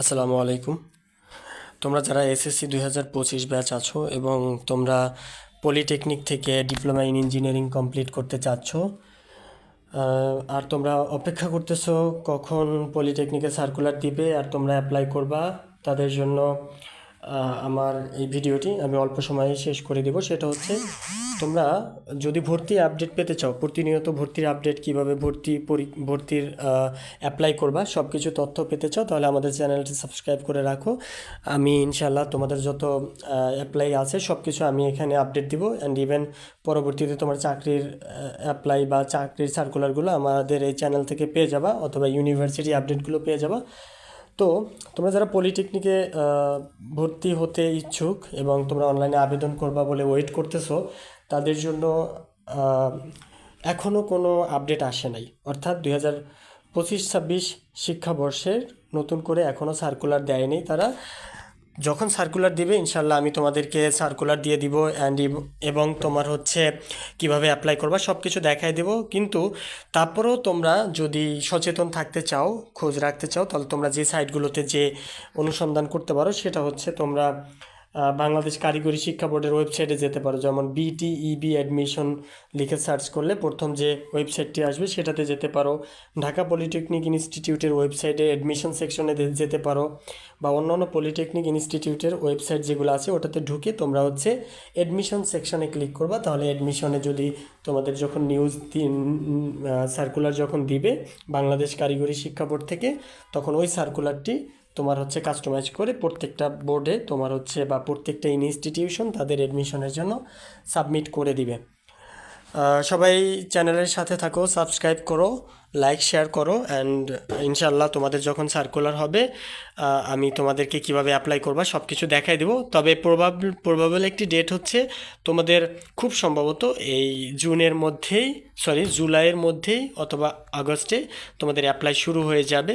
আসসালামু আলাইকুম। তোমরা যারা এসএসসি দুই হাজার পঁচিশ ব্যাচ আছো এবং তোমরা পলিটেকনিক থেকে ডিপ্লোমা ইন ইঞ্জিনিয়ারিং কমপ্লিট করতে চাচ্ছ আর তোমরা অপেক্ষা করতেছো কখন পলিটেকনিকে সার্কুলার দিবে আর তোমরা অ্যাপ্লাই করবা, তাদের জন্য আমার এই ভিডিওটি আমি অল্প সময়ে শেষ করে দেব। সেটা হচ্ছে তোমরা যদি ভর্তি আপডেট পেতে চাও, প্রতিনিয়ত ভর্তির আপডেট কীভাবে ভর্তি ভর্তির অ্যাপ্লাই করবা সব কিছু তথ্য পেতে চাও, তাহলে আমাদের চ্যানেলটি সাবস্ক্রাইব করে রাখো। আমি ইনশাল্লাহ তোমাদের যত অ্যাপ্লাই আছে সব কিছু আমি এখানে আপডেট দিব। অ্যান্ড ইভেন পরবর্তীতে তোমার চাকরির অ্যাপ্লাই বা চাকরির সার্কুলারগুলো আমাদের এই চ্যানেল থেকে পেয়ে যাবা, অথবা ইউনিভার্সিটি আপডেটগুলো পেয়ে যাবা। তো তোমরা যারা পলিটেকনিকে ভর্তি হতে ইচ্ছুক এবং তোমরা অনলাইনে আবেদন করবা বলে ওয়েট করতেছো, তাদের জন্য এখনও কোনো আপডেট আসে নাই। অর্থাৎ দুই হাজার পঁচিশ ছাব্বিশ শিক্ষাবর্ষের নতুন করে এখনও সার্কুলার দেয়নি তারা। যখন সার্কুলার দিবে ইনশাল্লাহ আমি তোমাদেরকে সার্কুলার দিয়ে দিব অ্যান্ড এবং তোমার হচ্ছে কীভাবে অ্যাপ্লাই করবা সব কিছু দেখাই দেব। কিন্তু তারপরেও তোমরা যদি সচেতন থাকতে চাও, খোঁজ রাখতে চাও, তাহলে তোমরা যে সাইটগুলোতে যে অনুসন্ধান করতে পারো, সেটা হচ্ছে তোমরা বাংলাদেশ কারিগরি শিক্ষা বোর্ডের ওয়েবসাইটে যেতে পারো। যেমন বিটিইবি অ্যাডমিশন লিখে সার্চ করলে প্রথম যে ওয়েবসাইটটি আসবে সেটাতে যেতে পারো। ঢাকা পলিটেকনিক ইনস্টিটিউটের ওয়েবসাইটে অ্যাডমিশন সেকশনে যেতে পারো বা অন্যান্য পলিটেকনিক ইনস্টিটিউটের ওয়েবসাইট যেগুলো আছে ওটাতে ঢুকে তোমরা হচ্ছে অ্যাডমিশন সেকশনে ক্লিক করবা। তাহলে অ্যাডমিশনে যদি তোমাদের যখন নিউজ সার্কুলার যখন দিবে বাংলাদেশ কারিগরি শিক্ষা বোর্ড থেকে, তখন ওই সার্কুলারটি তোমার হচ্ছে কাস্টমাইজ করে প্রত্যেকটা বোর্ডে তোমার হচ্ছে বা প্রত্যেকটা ইনস্টিটিউশন তাদের অ্যাডমিশনের জন্য সাবমিট করে দিবে। সবাই চ্যানেলের সাথে থাকো সাবস্ক্রাইব করো লাইক শেয়ার করো অ্যান্ড ইনশাল্লাহ তোমাদের যখন সার্কুলার হবে আমি তোমাদেরকে কীভাবে অ্যাপ্লাই করবা সব কিছু দেখাই দেবো। তবে প্রবাবল প্রবাবল একটি ডেট হচ্ছে তোমাদের খুব সম্ভবত এই জুনের মধ্যেই সরি জুলাইয়ের মধ্যেই অথবা আগস্টে তোমাদের অ্যাপ্লাই শুরু হয়ে যাবে।